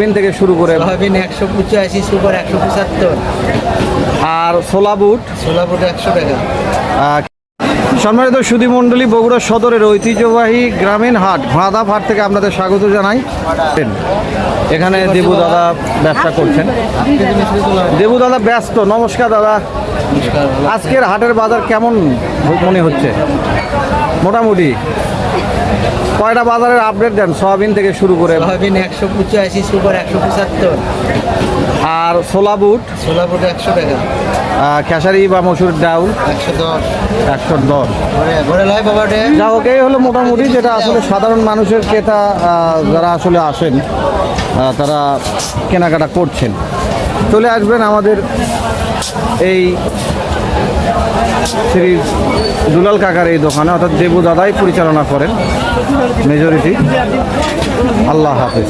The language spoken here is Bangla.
তিন থেকে শুরু করে সয়াবিন একশো পঁচাশি সুপার একশো পঁচাত্তর। আর ছোলা বুট? সোলাপুর একশো টাকা। সম্মানিত সুধী মণ্ডলী বগুড়া সদরের ঐতিহ্যবাহী গ্রামীণ হাট ঘোড়াদা হাট থেকে আপনাদের স্বাগত জানাই। এখানে দেবু দাদা ব্যবসা করছেন। দেবু দাদা ব্যস্ত নমস্কার দাদা। আজকের হাটের বাজার কেমন মনে হচ্ছে? মোটামুটি। কয়টা বাজারের আপডেট দেন? সয়াবিন থেকে শুরু করে সয়াবিন একশো পঁচাশি সুপার একশো পঁচাত্তর। আর ছোলা বুট? সোলাপুর একশো টাকা। খেসারি বা মসুর ডাউল একশো দশ। একশো দশ। হোক এই হলো মোটামুটি যেটা আসলে সাধারণ মানুষের ক্রেতা যারা আসলে আসেন তারা কেনাকাটা করছেন। চলে আসবেন আমাদের এই শ্রী দুলাল কাকার এই দোকানে অর্থাৎ দেবু দাদাই পরিচালনা করেন মেজরিটি আল্লাহ হাফিজ